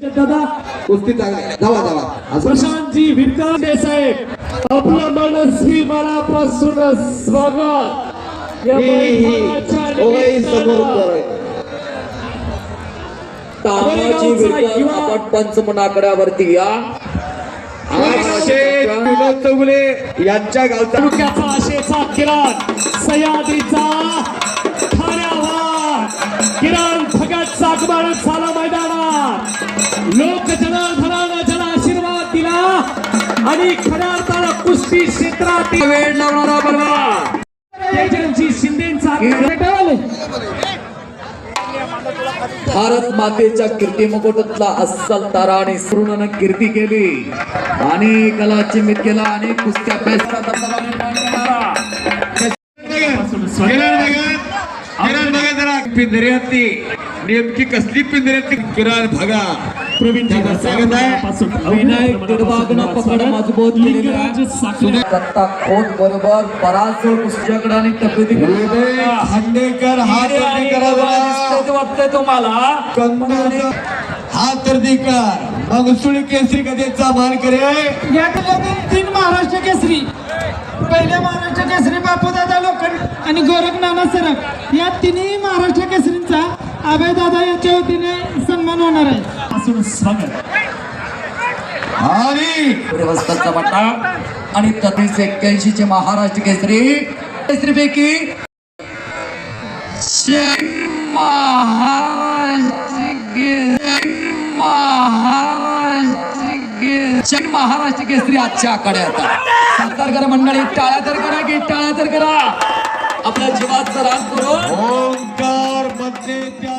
दादा कुस्ती प्रशांतजी साहेब. आपलं मनस्वी मनापासून स्वागत. तानाजी विरकर आपण या. विनोद चौगुले. यांच्या गावचा. तालुक्याचा आशेचा किरण. सह्याद्रीचा ठाण्यावर किरण भगत सागबाळ झाला मैदानात लोक जनार्दनानं जन आशीर्वाद दिला आणि खऱ्या अर्थानं कुस्ती क्षेत्रात वेळ लावणारा तेजनजी शिंदेचा भारत मातेच्या कीर्ती मुकुटातला अस्सल तारा आणि सुरुणानं कीर्ती केली. आणि कला चिमित केला आणि कुस्त्या पिंजऱ्यातली नेमकी कसली पिंजऱ्यातली? किरण भगा प्रवीण विनायक दिडबागनं पकड मजबूत खोत बरोबर. बराच आणि खांडेकर हा वाटतंय तुम्हाला. हा तरदीकर. मंगसुळी केसरी कधीचा मान करे. या टप्प्यातील तीन महाराष्ट्र केसरी. पहिले महाराष्ट्र केसरी बापूदादा लोखंड आणि गोरख नाना सरक. या तिन्ही महाराष्ट्र केसरींचा अभयदादा यांच्या वतीने सन्मान होणार आहे. पासून स्वागत आणि व्यवस्थाचा पट्टा आणि तसेच एक्क्याऐंशी चे महाराष्ट्र केसरी केसरी. पैकी महाराष्ट्र केसरी आजच्या आकडे आता सातारकर मंडळी टाळ्या तर करा की टाळ्या तर करा. आपल्या जीवाचं रान करून ओंकारमध्ये त्या